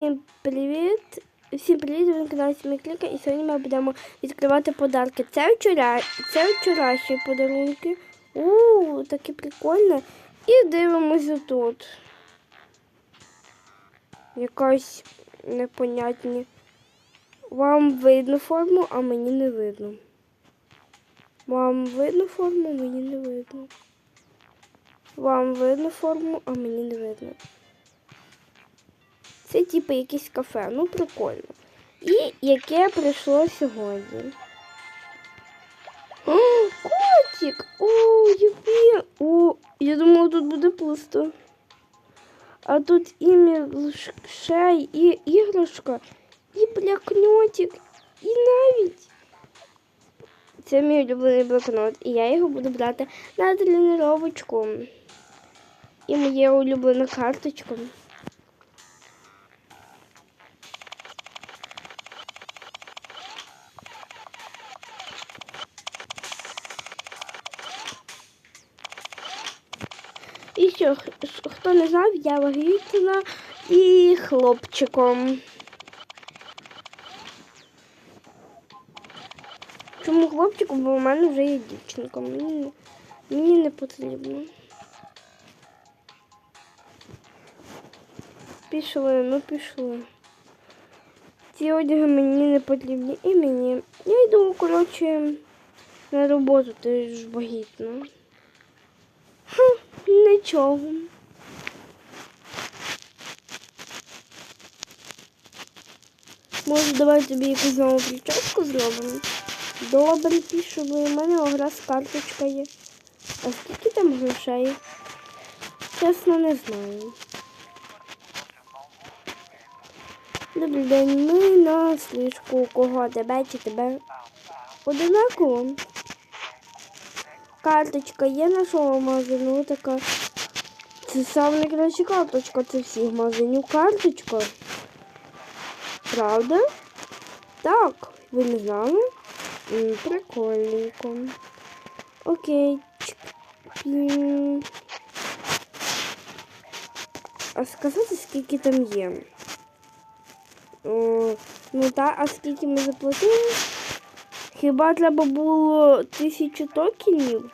Всім привіт! Всім привіт, ви на каналі Смікліка і сьогодні ми будемо відкривати подарки. Це вчора, це вчорашні подарунки. У, такі прикольні. І дивимося тут. Якась непонятні. Вам видно форму, а мені не видно. Вам видно форму, а мені не видно. Вам видно форму, а мені не видно. Це типу якесь кафе, ну прикольно. І яке прийшло сьогодні. О, котик! О, який! О, я думала, тут буде пусто. А тут і мілшей, і іграшка, і блокнотик, і навіть. Це мій улюблений блокнот, і я його буду брати на тренувачку. І моя улюблена карточка. І що, х- знав, я вагітна і хлопчиком. Чому хлопчиком? Бо у мене вже є дівчинка. Мені, мені не потрібно. Пішли, ну пішли. Ці одяги мені не потрібні і мені. Я йду, коротше, на роботу, ти ж вагітна. Хм, нічого. Може, давай тобі якусь нову прическу зробимо? Добре, пішли. У мене ограз карточка є. А скільки там грошей? Чесно, не знаю. Добрий день, ми на сліжку. У Кого тебе чи тебе? Одинаково. Карточка є нашого магазину така. Це саме найкраща карточка, це всіх магазинів карточка. Правда? Так, ви не знали? Прикольненько. Окей. А сказати, скільки там є? О, ну так, а скільки ми заплатили? Хіба треба було тисячу токенів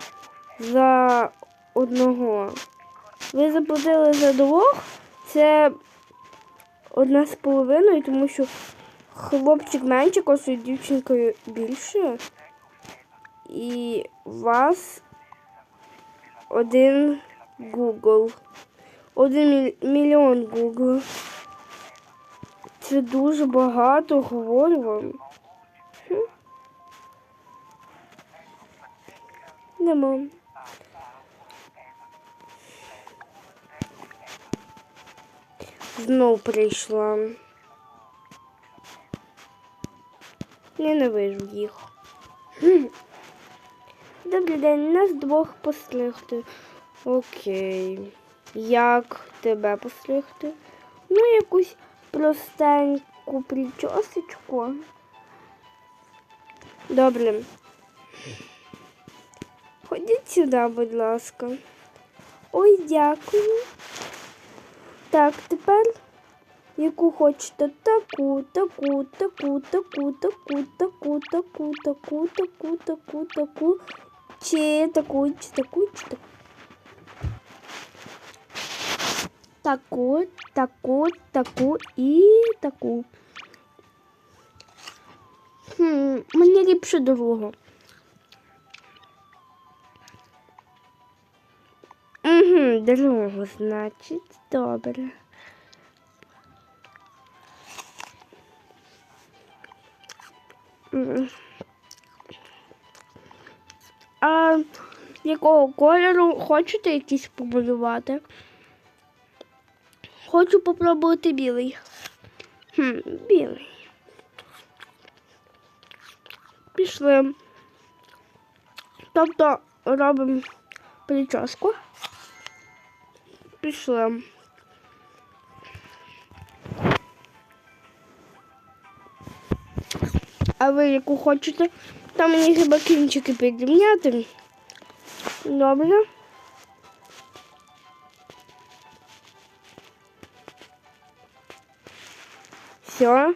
за одного? Ви заплатили за двох? Це одна з половиною, тому що хлопчик менше коштує дівчинка більше. І у вас один Google. Один мільйон Google. Це дуже багато, говорю вам. Нема. Знов прийшла. Ненавижу їх. Добрий день, нас двох постригти. Окей. Як тебе постригти? Ну, якусь простеньку причосочку. Добре. Ходіть сюди, будь ласка. Ой, дякую. Так, тепер яку хочете таку, таку, таку, таку, таку, таку, таку, таку, таку, таку, таку, чи таку, чи таку, чи таку. Таку, таку, таку і таку. Хм, мені ліпше другу. Другу, значить, добре. А якого кольору хочете якийсь побудувати? Хочу попробувати білий. Хм, білий. Пішли. Тобто робимо прическу. Пішли. А ви яку хочете? Там мені хіба кінчики підрівняти. Добре. Все.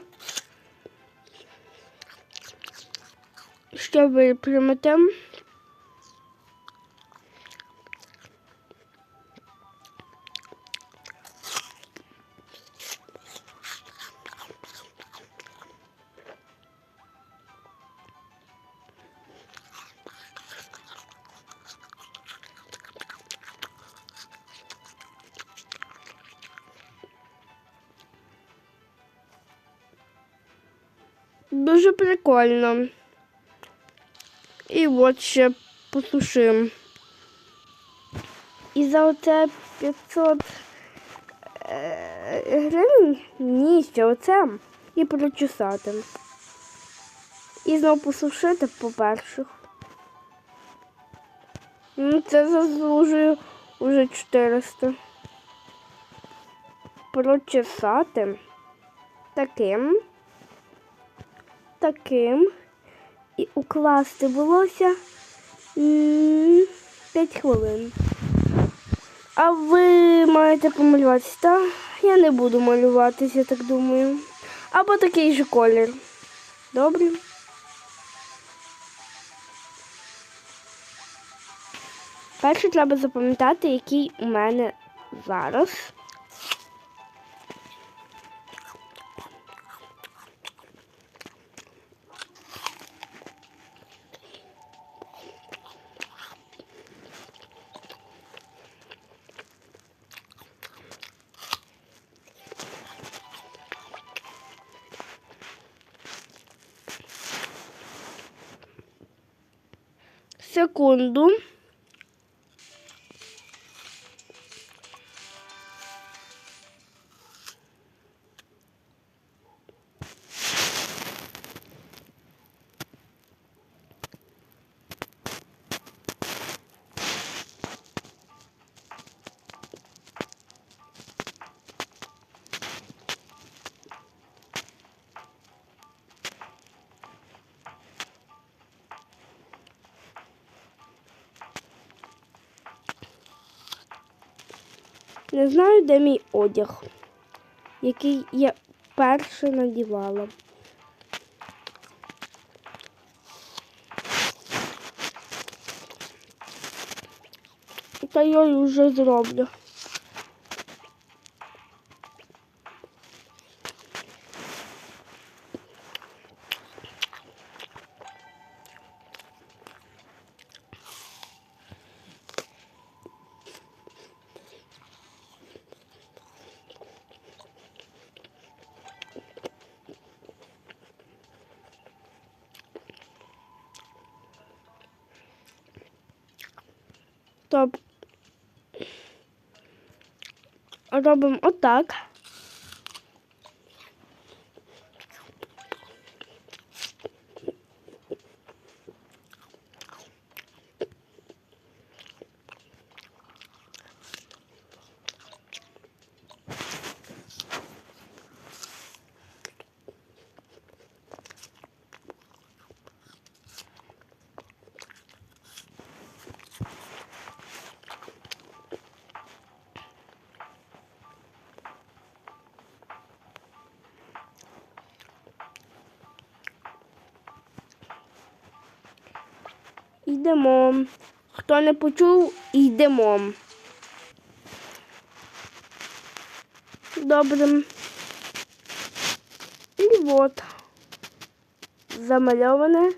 Ще випрямити. Дуже прикольно. І от ще посушимо. І за оце 500 е, гривень? Ні, ще оце. І прочесати. І знову посушити по перших. Ну, це заслужує уже 400. Прочесати таким таким і укласти волосся 5 хвилин. А ви маєте помалюватися, так? Я не буду малюватися, я так думаю. Або такий же колір. Добре? Перше треба запам'ятати, який у мене зараз. kondu. Не знаю, де мій одяг, який я перше надівала. Та я вже зроблю. Топ. Робимо отак. Йдемо. Хто не почув, йдемо. Добре. І от. Замальоване.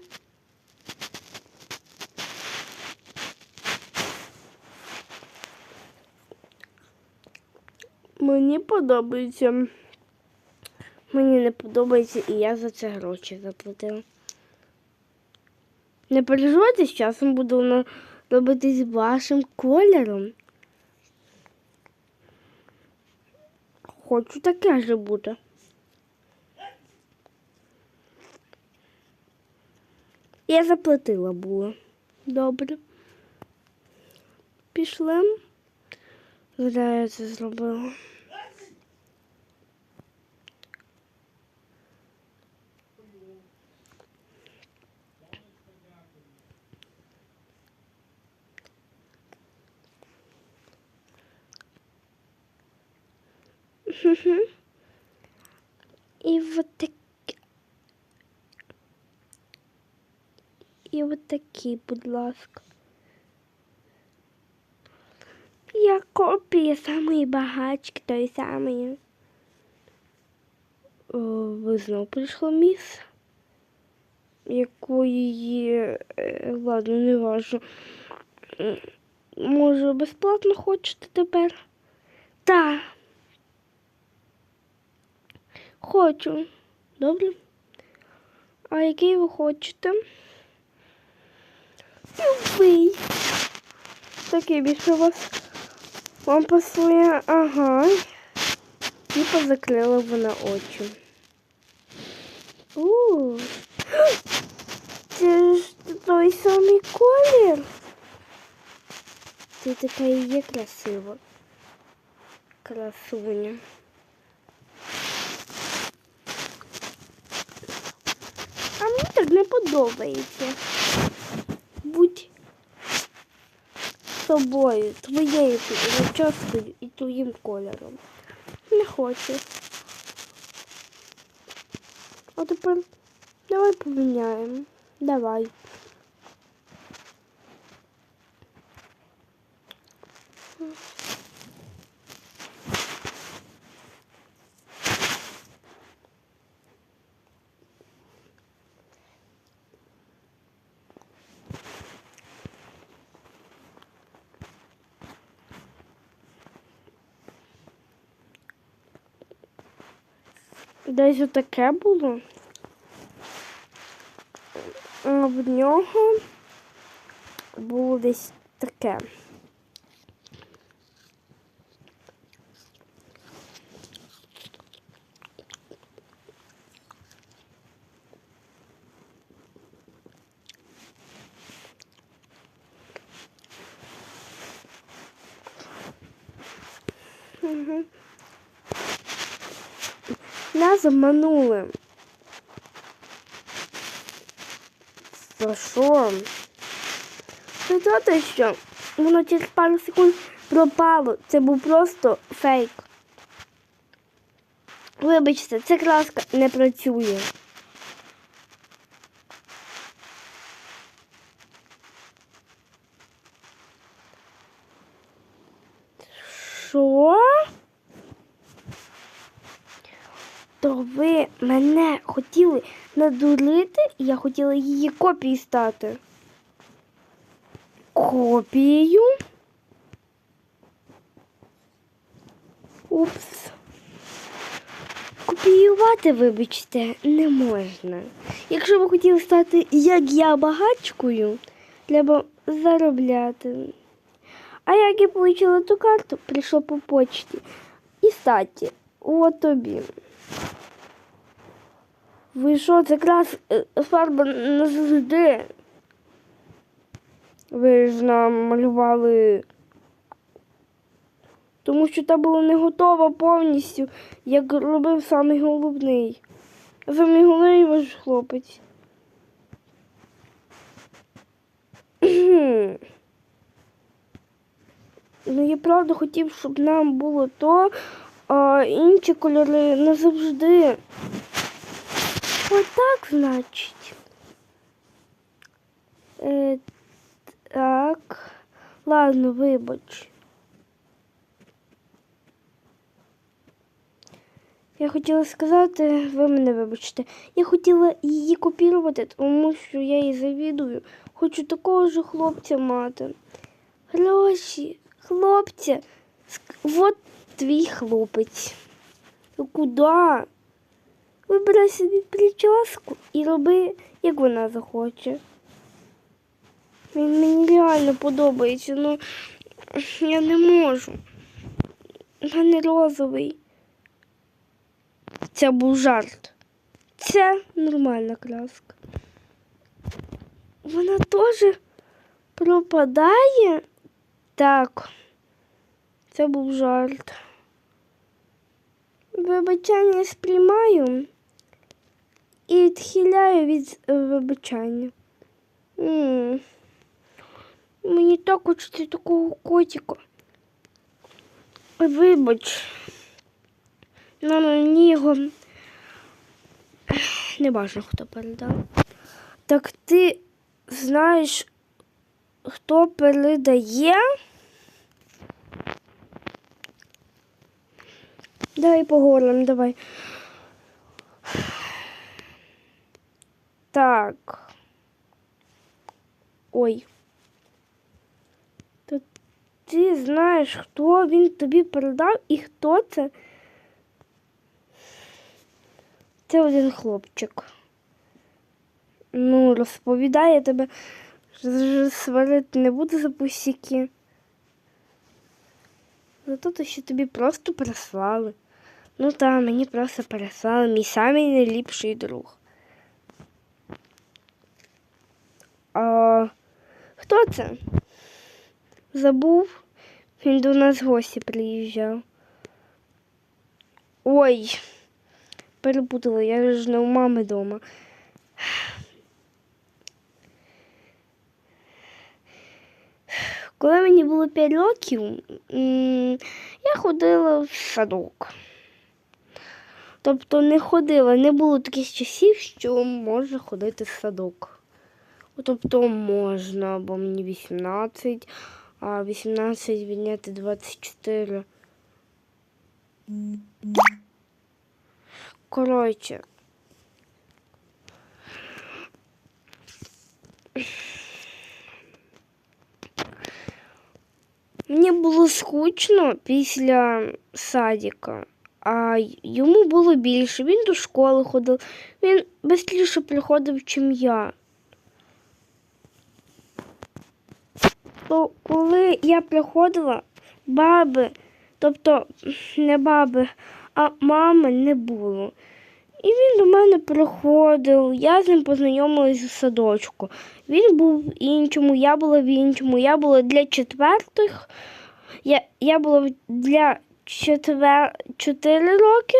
Мені подобається. Мені не подобається і я за це гроші заплатила. Не переживайте, з часом буду воно робити вашим кольором. Хочу таке же бути. Я заплатила було. Добре. Пішли. Зря я це зробила. І от так. І от такі, будь ласка. Я копія самої багачки, той самої. Ви знов прийшло міс, якої е, ладно, не важно. Може, безплатно хочете тепер? Так. Хочу. Добре. А який ви хочете? Любий. Такий більше вас вам пасує. Ага. І позакрила вона очі. У. Це ж той самий колір. Ти така і є красива. Красуня. А не подобається. Будь собою, твоєю часткою і твоїм кольором. Не хочу. А тепер давай поміняємо. Давай. Десь отаке було. А в нього було десь таке. Угу. Нас обманули. За що? Не то що воно через пару секунд пропало. Це був просто фейк. Вибачте, ця краска не працює. Що? То ви мене хотіли надурити, і я хотіла її копією стати. Копією? Упс. Копіювати, вибачте, не можна. Якщо ви хотіли стати, як я, багачкою, треба заробляти. А як я отримала ту карту, прийшло по почті. І статі, от тобі. Ви що, це якраз е, фарба назавжди? Ви ж нам малювали. Тому що та була не готова повністю, як робив самий головний. А самий головний ваш хлопець. Ну, я правда хотів, щоб нам було то, а інші кольори назавжди. Отак, значить. Е, так. Ладно, вибач. Я хотіла сказати, ви мене вибачте. Я хотіла її копірувати, тому що я її завідую. Хочу такого ж хлопця мати. Гроші, хлопця. От твій хлопець. Ну куди? Вибирай собі прическу і роби, як вона захоче. Він мені реально подобається, ну я не можу. У мене розовий. Це був жарт. Це нормальна краска. Вона теж пропадає? Так. Це був жарт. Вибачання сприймаю і відхиляю від е, вибачання. Мені так хочеться такого котика. Вибач. На мені його Не бачу, хто передав. Так ти знаєш, хто передає? Давай поговоримо, давай. Так. Ой. То ти знаєш, хто він тобі передав і хто це? Це один хлопчик. Ну, розповідає тебе. Сварити не буду за пусіки. Зато то, що тобі просто переслали. Ну так, мені просто переслали мій самий найліпший друг. А хто це? Забув? Він до нас в гості приїжджав. Ой, перепутала, я ж не у мами вдома. Коли мені було 5 років, я ходила в садок. Тобто не ходила, не було таких часів, що можна ходити в садок. Тобто можна, бо мені 18, а 18 відняти 24. Коротше. Мені було скучно після садика, а йому було більше. Він до школи ходив, він швидше приходив, чим я. Коли я приходила, баби, тобто не баби, а мами не було. І він до мене приходив, я з ним познайомилась у садочку. Він був в іншому, я була в іншому, я була для четвертих, я, я була для четвер... чотири роки,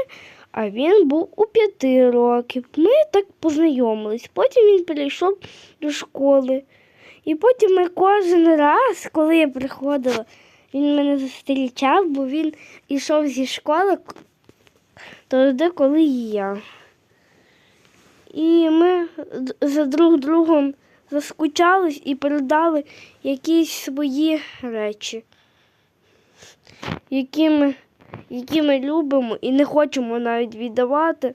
а він був у п'яти років. Ми так познайомились. Потім він перейшов до школи. І потім ми кожен раз, коли я приходила, він мене зустрічав, бо він йшов зі школи туди, коли і я. І ми за друг другом заскучались і передали якісь свої речі, які ми, які ми любимо і не хочемо навіть віддавати.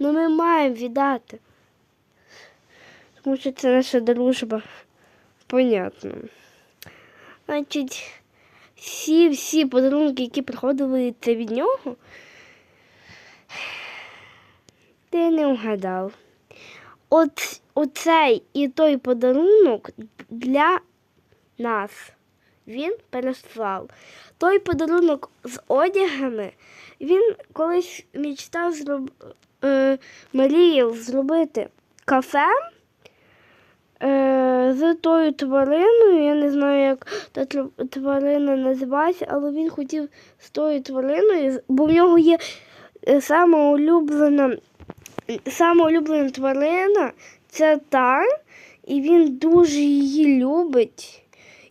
але ми маємо віддати. Тому що це наша дружба. Понятно. Значить, всі всі подарунки, які приходили це від нього, ти не вгадав. От оцей і той подарунок для нас він переслав. Той подарунок з одягами він колись мечтав зроб... е, мріяв зробити кафе з тою твариною. Я не знаю, як та тварина називається, але він хотів з тою твариною, бо в нього є е, сама улюблена, сама улюблена тварина це та, і він дуже її любить.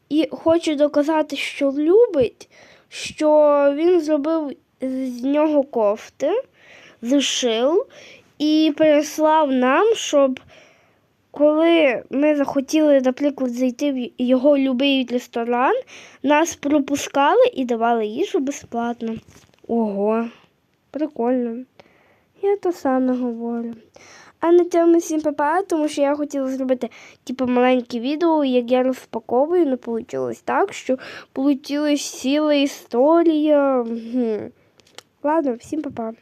І хоче доказати, що любить, що він зробив з нього кофти, зшив і переслав нам, щоб коли ми захотіли, наприклад, зайти в його любий ресторан, нас пропускали і давали їжу безплатно. Ого, прикольно. Я то саме говорю. А на цьому всім папа, тому що я хотіла зробити типу маленьке відео, як я розпаковую, не вийшло так, що вийшла ціла історія. Ладно, всім папа.